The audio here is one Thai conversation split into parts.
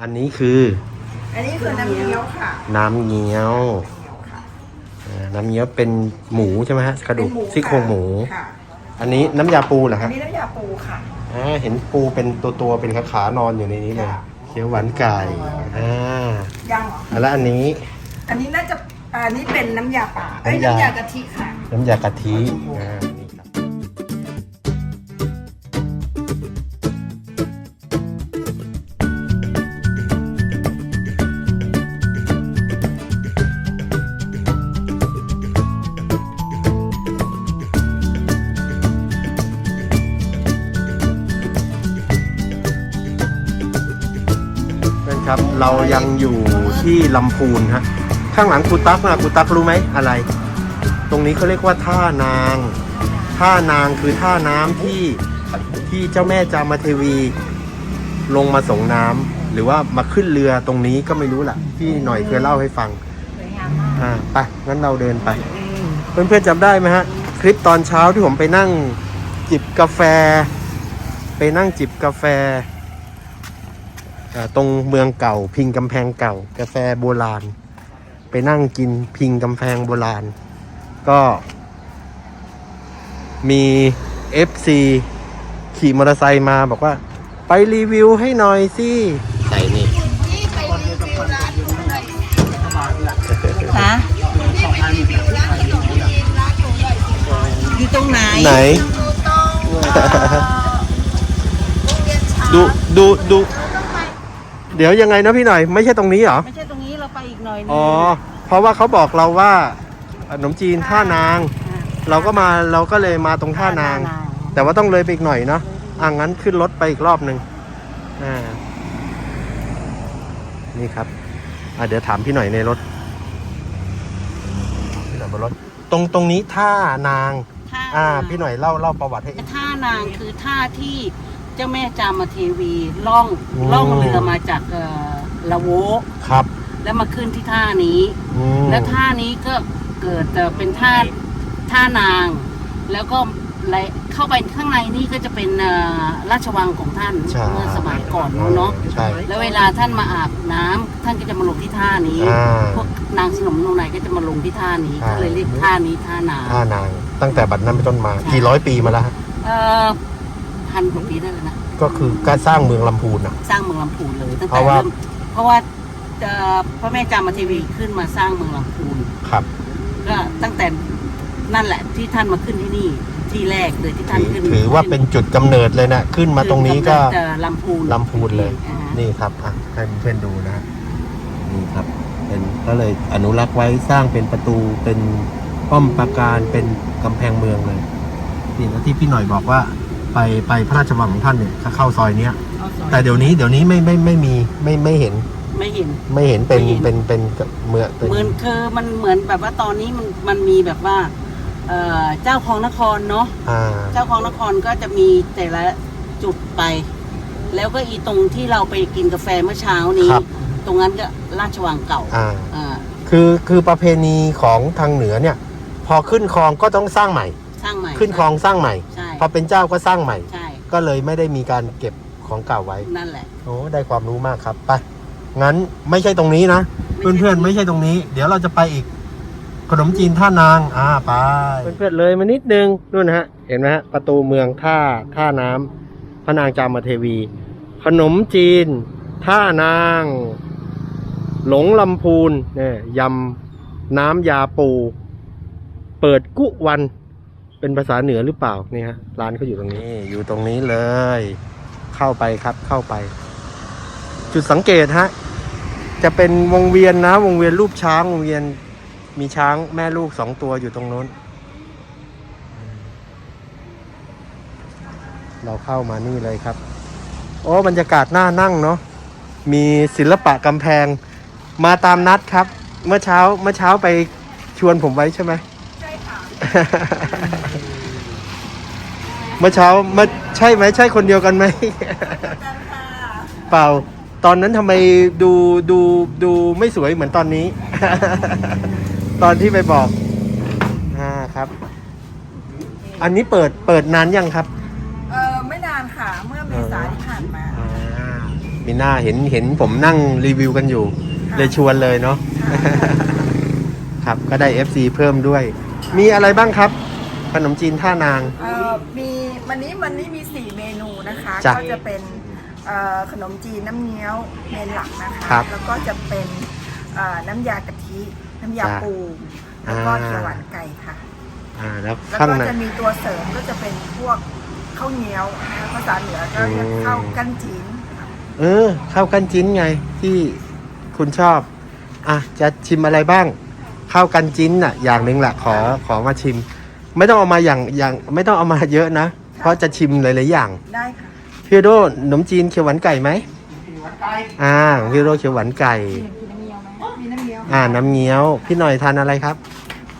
อันนี้คือ อันนี้คือน้ำเงี้ยวค่ะน้ำเงี้ยวเงี้ยวค่ะอ่าน้ำเงี้ยวเป็นหมูใช่ไหมฮะกระดูกเป็นซี่โครงหมู ค่ะอันนี้น้ำยาปูเหรออันฮะนี้น้ำยาปูค่ะ อ่าเห็นปูเป็นตัวตัวๆเป็นขาขานอนอยู่ในนี้เลยค่ะ เขียวหวานไก่อ่ายังเหรออะแล้วอันนี้ อันนี้น่าจะอันนี้เป็นน้ำยาป่าเอ้ยน้ำยาน้ำยากะทิค่ะ น้ำยากะทิอ่า เรายังอยู่ที่ลำพูนฮะข้างหลังครูตั๊กนะครูตั๊กรู้ไหมอะไร ตรงนี้เขาเรียกว่าท่านาง ท่านางคือท่าน้ำที่ที่เจ้าแม่จามเทวีลงมาส่งน้ำหรือว่ามาขึ้นเรือตรงนี้ก็ไม่รู้ล่ะที่หน่อยเคยเล่าให้ฟังอ่าไปงั้นเราเดินไป เพื่อนๆจำได้ไหมฮะ คลิปตอนเช้าที่ผมไปนั่งจิบกาแฟ ไปนั่งจิบกาแฟอ่า ตรงเมืองเก่า พิงกำแพงเก่า กาแฟโบราณ ไปนั่งกินพิงกำแพงโบราณ ก็มี FC ขี่มอเตอร์ไซค์มาบอกว่า ไปรีวิวให้หน่อยสิใส่นี่คะอยู่ตรงไหน ไหน ดูดูดู เดี๋ยวยังไงนะพี่หน่อย ไม่ใช่ตรงนี้เหรอ ไม่ใช่ตรงนี้เราไปอีกหน่อยนึงอ๋อ เพราะว่าเขาบอกเราว่าขนมจีนท่านาง เราก็มาเราก็เลยมาตรงท่านาง แต่ว่าต้องเลยไปอีกหน่อยเนาะอะงั้นขึ้นรถไปอีกรอบหนึ่งอ่านี่ครับอะเดี๋ยวถามพี่หน่อยในรถพี่หน่อยบนรถ ตรงตรงนี้ท่านาง ท่าอ่า พี่หน่อยเล่าเล่าประวัติให้ ท่านางคือท่าที่เจ้าแม่จามเทวีล่องอืมล่องเรือมาจากเอ่อละโวครับแล้วมาขึ้นที่ท่านี้ อืมแล้วท่านี้ก็เกิดเอ่อเป็นท่าท่านาง แล้วก็ไหลเข้าไปข้างในนี่ก็จะเป็นเอ่อราชวังของท่านใช่เมื่อสมัยก่อนนู้นเนาะใช่ แล้วเวลาท่านมาอาบน้ำท่านก็จะมาลงที่ท่านี้อ่าพวกนางสนมนงไหนก็จะมาลงที่ท่านี้ใช่ ก็เลยเรียกท่านี้ท่านาง ท่านางตั้งแต่บัดนั้นเป็นต้นมา ใช่ กี่ร้อยปีมาแล้วฮะ เอ่อ พันกว่าปีได้แล้วนะก็คือการสร้างเมืองลำพูนอะสร้างเมืองลำพูนเลยตั้งเพแต่ราะว่า เริ่มเพราะว่าเอ่อพระแม่จามเทวีขึ้นมาสร้างเมืองลำพูน ครับ ก็ตั้งแต่นั่นแหละที่ท่านมาขึ้นที่นี่ที่แรกเลยที่ท่านถือขึ้นถือว่าเป็นจุดกำเนิดเลยนะ ขึ้นมาตรงนี้ก็เอ่อลำพูนลำพูนเลย อ่าฮะนี่ครับอะให้เพื่อนดูนะฮะนี่ครับเป็นก็เลยอนุรักษ์ไว้สร้างเป็นประตูเป็นป้อมปราการเป็นกำแพงเมืองเลยนี่แล้วที่พี่หน่อยบอกว่า ไปไปพระราชวังของท่านเนี่ยถ้าเข้าซอยเนี้ย เอาซอยแต่เดี๋ยวนี้เดี๋ยวนี้ไม่ไม่ไม่มีไม่ไม่เห็นไม่เห็น ไม่เห็นเป็นไม่เห็น เป็นเป็นเมืองเป็น เหมือนคือมันเหมือนแบบว่าตอนนี้มันมันมีแบบว่าเอ่อเจ้าของนครเนาะ อ่า เจ้าของนครก็จะมีแต่ละจุดไป แล้วก็อีตรงที่เราไปกินกาแฟเมื่อเช้านี้ ครับ ตรงนั้นก็ราชวังเก่าอ่า อ่าคือคือประเพณีของทางเหนือเนี่ย พอขึ้นคลองก็ต้องสร้างใหม่ สร้างใหม่ขึ้นคลองสร้างใหม่ ใช่ พอเป็นเจ้าก็สร้างใหม่ ใช่ ก็เลยไม่ได้มีการเก็บของเก่าไว้ นั่นแหละ โอ้ได้ความรู้มากครับไปงั้นไม่ใช่ตรงนี้นะเพื่อนๆไม่ใช่ตรงนี้ เดี๋ยวเราจะไปอีก ขนมจีนท่านาง อ่าไปเพื่อนๆเลยมานิดนึงนู่นนะฮะเห็นไหมฮะประตูเมืองท่าท่าน้ำพระนางจามเทวี ขนมจีน ท่านาง หลงลำพูนเนี่ยยำน้ำยาปู เปิดกุวัน เป็นภาษาเหนือหรือเปล่านี่ฮะร้านเขาอยู่ตรงนี้อยู่ตรงนี้เลย เข้าไปครับเข้าไป จุดสังเกตฮะจะเป็นวงเวียนนะ วงเวียนรูปช้างวงเวียนมีช้างแม่ลูกสองตัวอยู่ตรงโน้น เราเข้ามานี่เลยครับ โอ้บรรยากาศน่านั่งเนาะมีศิลปะกำแพงมาตามนัดครับ เมื่อเช้าเมื่อเช้าไปชวนผมไว้ใช่ไหม เมื่อเช้าเมื่อใช่ไหมใช่คนเดียวกันไหมกันค่ะเปล่า ตอนนั้นทำไมดูดูดูไม่สวยเหมือนตอนนี้ ตอนที่ไปบอกอ่าครับ อันนี้เปิดเปิดนานยังครับเออไม่นานค่ะ เมื่อเมษาที่ผ่านมาอ่ามีหน้าเห็นเห็นผมนั่งรีวิวกันอยู่ เลยชวนเลยเนาะครับก็ได้ FC เพิ่มด้วย มีอะไรบ้างครับ ขนมจีนท่านาง เอ่อมีวันนี้วันนี้มี 4 เมนูนะคะ จ้ะก็จะเป็นเอ่อขนมจีนน้ำเงี้ยวเมนหลักนะคะครับแล้วก็จะเป็นเอ่อน้ำยากะทิ น้ำยาจ้ะปูแล้วก็อ่า เขียวหวานไก่ค่ะ อ่าแล้วแล้วข้างก็ใน จะมีตัวเสริมก็จะเป็นพวกข้าวเหนียวนะคะภาษาเหนือก็เรียกอืม ข้าวกั้นจีนเออข้าวกันจิ้นไงที่คุณชอบ อะจะชิมอะไรบ้าง ข้าวกันจิ้นอะ อย่างหนึ่งแหละขอขอมาชิม ไม่ต้องเอามาอย่างอย่างไม่ต้องเอามาเยอะนะ เพราะจะชิมหลายๆอย่างได้ค่ะพี่โดขนมจีนเขียวหวานไก่ไหมอ่าพี่โดเขียวหวานไก่ มีน้ำเงี้ยวอ่าน้ำเงี้ยว พี่หน่อยทานอะไรครับ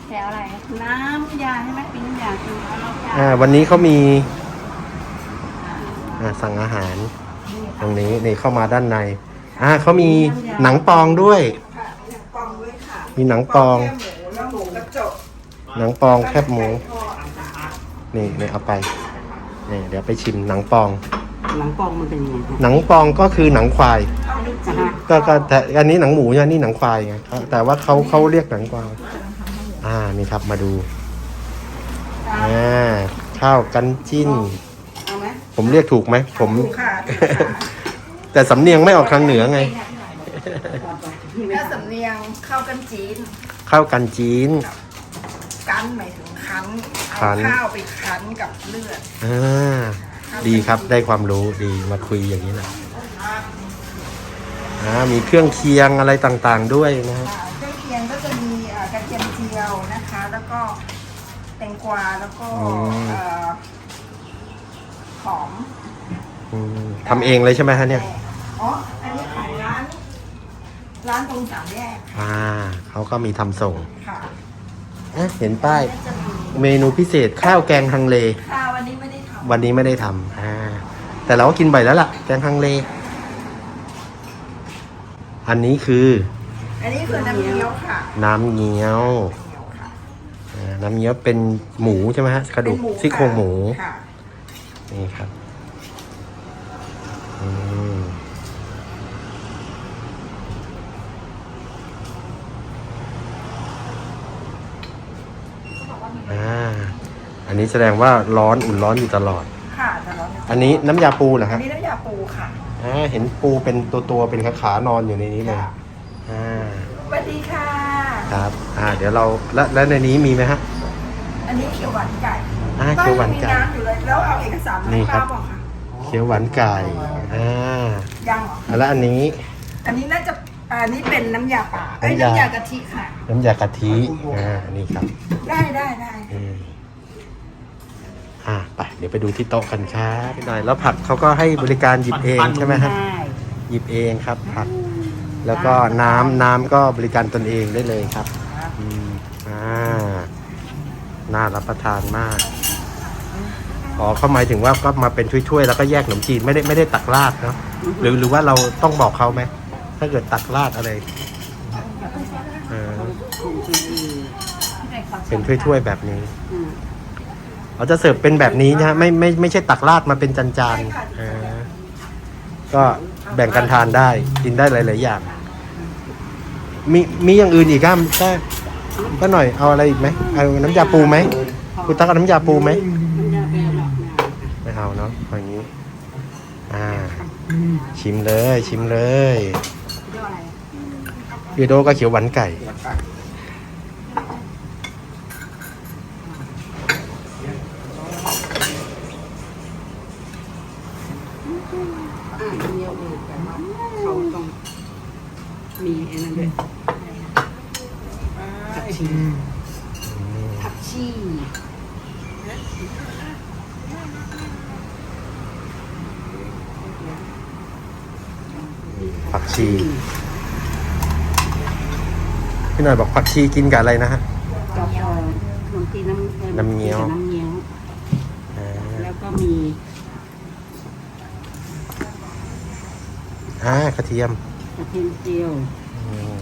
แถวอะไร น้ำยาใช่ไหมเป็นน้ำยาคือเอาน้ำยาอ่า วันนี้เขามี อ่าสั่งอาหาร ตรงนี้นี่เข้ามาด้านใน อ่าเขามีหนังปองด้วย มีหนังปองแก้มหมูแล้วหมูกระจกหนังปองแคบหมู นี่นี่เอาไปนี่เดี๋ยวไปชิมหนังปองหลังปองมันเป็นยังไงคะหนังปองก็คือหนังควายเอาลูกจีนอ่าฮะก็ก็แต่อันนี้หนังหมูใช่ไหมนี่หนังควายไงแต่ว่าเขาเขาเรียกหนังควาย อ่านี่ครับมาดูอ่าข้าวกันจิ้นเอาไหมผมเรียกถูกไหม ผมถูกค่ะถูกค่ะแต่สำเนียงไม่ออกทางเหนือไง ถ้าสำเนียงข้าวกันจีนข้าวกันจีน กันหมายถึงคั้นคั้เอานข้าวไปคั้นกับเลือดอ่าดีครับได้ความรู้ดีมาคุยอย่างนี้นะอ่ามีเครื่องเคียงอะไรต่างๆด้วยนะฮะอ่าเครื่องเคียงก็จะมีเอ่อกระเทียมเจียวนะคะ แล้วก็แตงกวาแล้วก็เอ่อหอมอืมทำเองเลยใช่ไหมฮะเนี่ยอ๋ออันนี้ของร้าน ร้านตรงสามแยกอ่าเขาก็มีทำส่งค่ะเอ๊ะเห็นป้ายก็จะมีเมนูพิเศษข้าวแกงฮังเลข้าววันนี้ไม่ได้ทวันนี้ไม่ได้ทำอ่าแต่เราก็กินบ่อยแล้วล่ะ แกงฮังเล อันนี้คือำอันนี้คือน้ำเงี้ยวค่ะน้ำเงี้ยวเงี้ยวค่ะอ่าน้ำเงี้ยวเป็นหมูใช่ไหมฮะกระดูกเป็นซี่โครงหมู ค่ะนี่ครับอืมอ่า อั นนี้แสดงว่าร้อนอุ่นร้อนอยู่ตลอด ค่ะแต่เราอันนี้น้ำยาปูเหรออัฮะนนี้น้ำยาปูค่ะอ่าเห็นปูเป็นตัวตัวๆเป็นขาขานอนอยู่ในนี้เลยค่ะอ่าสวัสดีค่ะ ครับอ่าเดี๋ยวเราแล้วแล้วในนี้มีไหมฮะ อันนี้เขียวหวานไก่อ่าเขียวหวานไก่บ้มีน้ำอยู่เลยแล้วเอาเอกสารมานี่ให้ครัป้าบ บอกค่ะเขียวหวานไก่อ่ายังเหรออะแล้วอันนี้ อันนี้น่าจะอันนี้เป็นน้ำยาป่าเอ้ยน้ำยาน้ำยากะทิค่ะ น้ำยากะทิอ่านี่ครับได้ได้ได้อืม อ่าไปเดี๋ยวไปดูที่โต๊ะกันครับพี่หน่อยแล้วผักเขาก็ให้บริการหยิบเองใช่ไหมฮะใช่หยิบเองครับผัก แล้วก็น้ำน้ำก็บริการตนเองได้เลยครับอืมอ่าน่ารับประทานมากอ๋อเขาหมายถึงว่าก็มาเป็นถ้วยๆแล้วก็แยกขนมจีนไม่ได้ไม่ได้ตักราดเนาะหรือหรือว่าเราต้องบอกเขาไหมถ้าเกิดตักราดอะไรเออคงจะดีเป็นถ้วยๆแบบนี้อืม เราจะเสิร์ฟเป็นแบบนี้นะฮะไม่ไม่ไม่ใช่ตักราดมาเป็นจานๆอ่าก็แบ่งกันทานได้กินได้หลาย ๆ อย่าง มีมีอย่างอื่นอีกครับก็ก็หน่อยเอาอะไรอีกไหมเอาน้ำยาปูไหมคุณตักเอาน้ำยาปูไหมไม่เอาเนาะเอาอย่างนี้อ่า ชิมเลย ชิมเลยยูโดก็เขียวหวานไก่อ่า เนียวเองแต่ว่าเขาต้องมีไอ้นั่นด้วยผักชีผักชีผักชี พี่หน่อยบอกผักชีกินกับอะไรนะฮะกับเอ่อขนมจีนน้ำอ่อน้ำเงี้ยว น้ำ อ่ากระเทียมกระเทียมเจียวอืม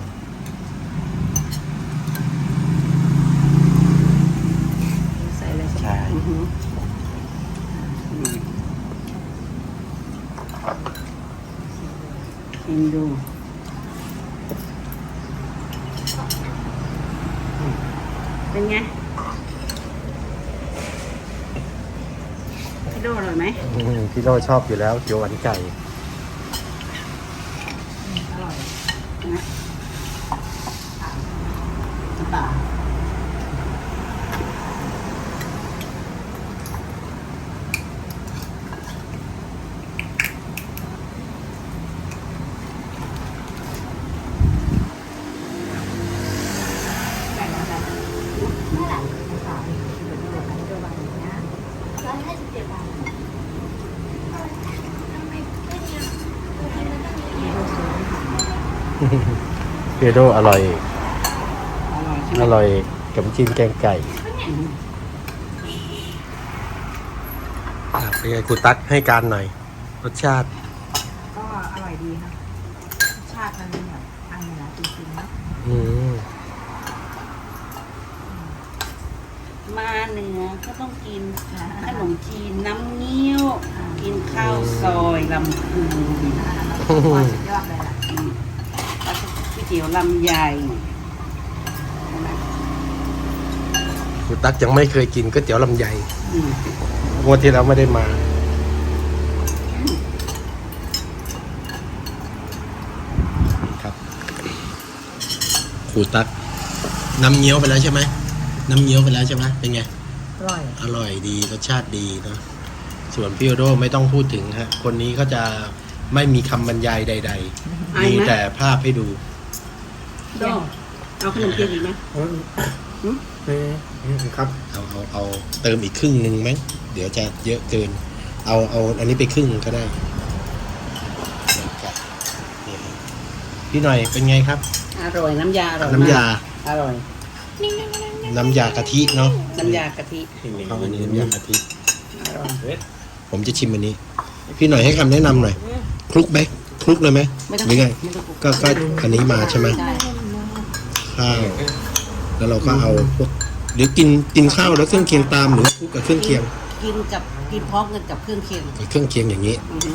ใส่อะไรใช่อือหืออืมกินดูเป็นไงพี่โดอร่อยไหมอืมพี่โรชอบอยู่แล้วเกี๊ยวหวานไก่ อร่อยนะน้ำปลา เปีย โดอร่อยอร่อยอร่อยกับจีนแกงไก่เป็นไงครูตั๊กให้การหน่อย รสชาติ ก็อร่อยดีค่ะรสชาติมันแบบทางเหนือจริงๆนะอืมมาเหนือก็ต้องกินขนมจีนน้ำเงี้ยว กินข้าวซอยลำพูนว่าสุดยอดเลยล่ะ อืมแล้วก็ก๋วย เตี๋ยวลำไยใช่ไหมครูตั๊กยังไม่เคยกินก๋วยเตี๋ยวลำไยอืมงวดที่เราไม่ได้มา ครับครูตั๊กน้ำเงี้ยวไปแล้วใช่ไหมน้ำเงี้ยวไปแล้วใช่ไหมเป็นไง อร่อย อร่อยดีรสชาติดีเนอะส่วนพี่โอโดไม่ต้องพูดถึงฮะ คนนี้ก็จะไม่มีคำบรรยายใด ๆ มีแต่ภาพให้ดู โดเอาขนมจีนอีกไหมครับเอาเอาเอาเติมอีกครึ่งหนึ่งไหมเดี๋ยวจะเยอะเกิน เอาเอาอันนี้ไปครึ่งก็ได้ครับนี่ครับพี่หน่อยเป็นไงครับ อร่อยน้ำยาอร่อยมกน้ำยา อร่อย น้ำยากะทิเนาะน้ำยากะทิเขาอันนี้น้ำยากะทิอร่อยผมจะชิมอันนี้ พี่หน่อยให้คำแนะนำหน่อยคลุกไหมคลุกเลยไหมไม่ต้องหรือไงไม่ต้องก็ก็อันนี้มาใช่ไหมใช่ ข้าว แล้วเราก็เอาพวกหรือกินกินข้าวแล้วเครื่องเคียงตามหรือคลุกกับเครื่องเคียงกินกับกินพร้อมกันกับเครื่องเคียงกับเครื่องเคียงอย่างนี้อือฮึ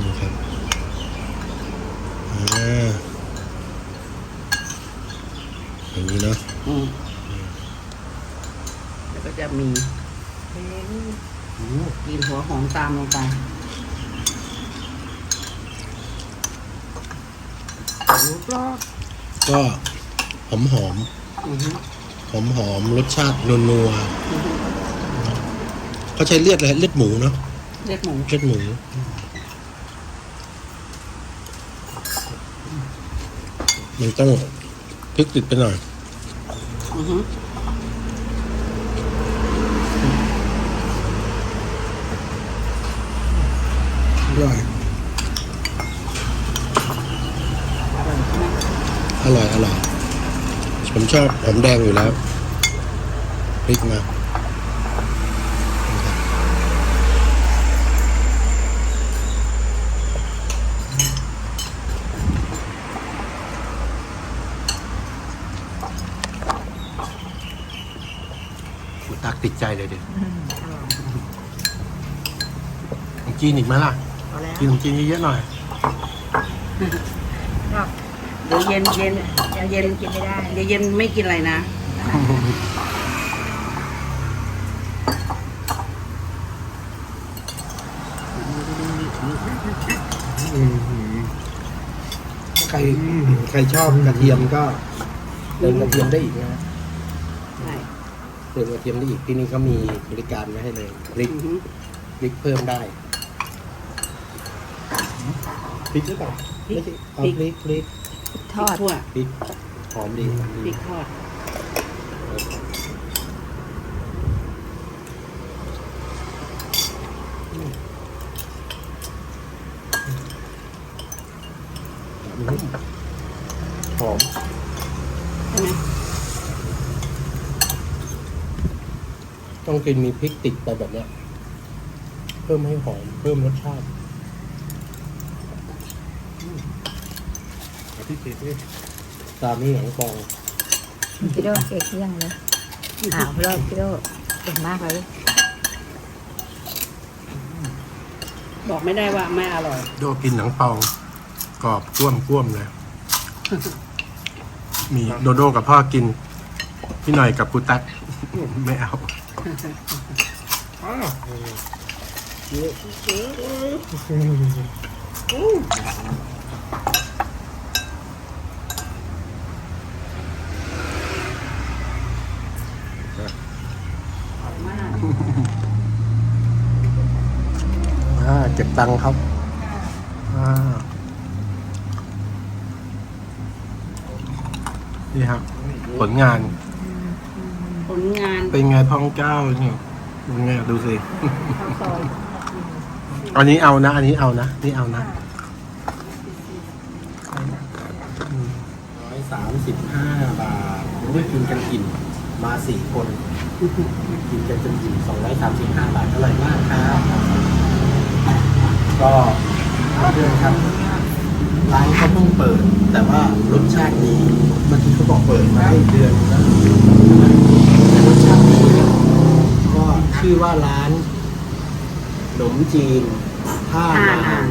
นี่ครับอ่าอย่างนี้เนาะอืมแล้วก็จะมีกินหัวหอมตามลงไปก็หอมห อมอือฮึหอมหอมๆรสชาตินัวๆเขาใช้เลือดอะไรเลือดหมูเนาะเรียกหมูเลือดหมูมันต้องพริกติดไปหน่อยอือฮึอร่อยอร่อยใช่ไหมอร่อยอร่อย ผมชอบหอมแดงอยู่แล้วพริกมากูตักติดใจเลยเด็กขนมจีนอีกไหมล่ะพอแล้วกินขนมจีนเยอะๆหน่อยชอบเดี๋ยวเย็นเย็นเดี๋ยวเย็นกินไม่ได้ เดี๋ยวเย็นไม่กินอะไรนะใครใครชอบกระเทียมก็เติมกระเทียมได้อีกนะใช่เติมกระเทียมได้อีกที่นี่เขามีบริการไว้ให้เลยพริกอือฮึพริกเพิ่มได้พริกหรือเปล่าไม่ใช่เอาพริกพริก ทอดทั่วพริกหอมดีหอมพดีริกทอดหอมใช่ไหมต้องกินมีพริกติดไปแบบเนี้ย เพิ่มให้หอม เพิ่มรสชาติ เอาพริกติดด้วยตามนี่หลังฟองพี่โดเก่งเที่ยงเลยอ้าวพี่โดพี่โดเก่งมากเลยบอกไม่ได้ว่าไม่อร่อย โดกินหนังฟองกรอบก้วมก้วมเลย มีโดโดกับพ่อกิน พี่หน่อยกับกูตั๊กไม่เอาอ่าเก็บ ตังค์ครับอ่านี่ครับ ผลงาน ผลงานเป็นไงพ่องเจ้าเนี่ยเป็นไงดูสิอันนี้เอานะ อันนี้เอานะ นี่เอานะ ร้อยสามสิบห้าบาทไม่กินกันอิ่มมาสี่คน กินกันจนอิ่มสองร้อยสามสิบห้าบาทอร่อยมากครับ ก็เพื่อนครับ ร้านเขาเพิ่งเปิด แต่ว่ารสชาติดีเมื่อกี้เขาบอกเปิดมาได้เดือนแล้วแต่รสชาติดีก็ชื่อว่าร้านขนมจีน ท่านาง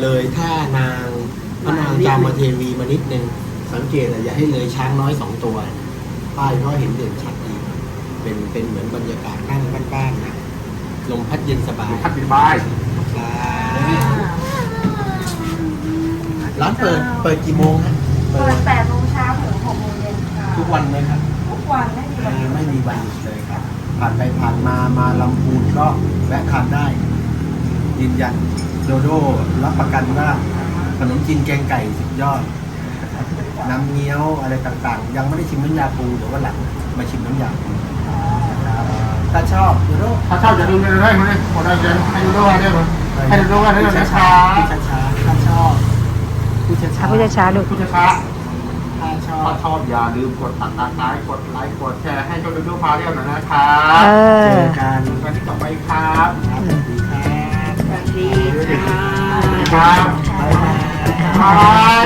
เลยท่านางพระนางจามเทวีมานิดนึง สังเกตอะอย่าให้เลยช้างน้อยสองตัวป้ายก็เห็นเด่นชัดดี เป็นเป็นเหมือนบรรยากาศนั่งบ้านๆนะลมพัดเย็นสบายพัดบินบายร้านเปิดเปิดกี่โมงฮะเปิด8โมงเช้าถึง6โมงเย็นค่ะทุกวันไหมครับทุกวันไม่มีวันหยุดไม่มีวันหยุดเลยครับผ่านไปผ่านมามาลำพูนก็แวะทานได้ ยืนยันโดโดรับประกันว่าขนมจีนแกงไก่สุดยอด น้ำเงี้ยวอะไรต่างๆ ยังไม่ได้ชิมน้ำยาปูเดี๋ยววันหลังมาชิมน้ำยาปูนะครับถ้าชอบโดโดถ้าชอบอย่าลืมเลยได้ไหมเนี่ยคนได้เจนให้ดูด้วยได้ไหมให้ดูด้วยได้ไหมช้าพูดช้าๆถ้าชอบ พูดช้าๆพูดช้าๆลูก พูดช้าถ้าชอถ้าบชอบอย่าลืมกดตัดตาซ้ายกดไลค์กดแชร์ให้ช่องดูดูพาเรียกหน่อยนะครัเอบเจออกันวันที่ต่อไปครับครับสวัสดีครับสวัสดีค่ะครับบ๊ายบายบาย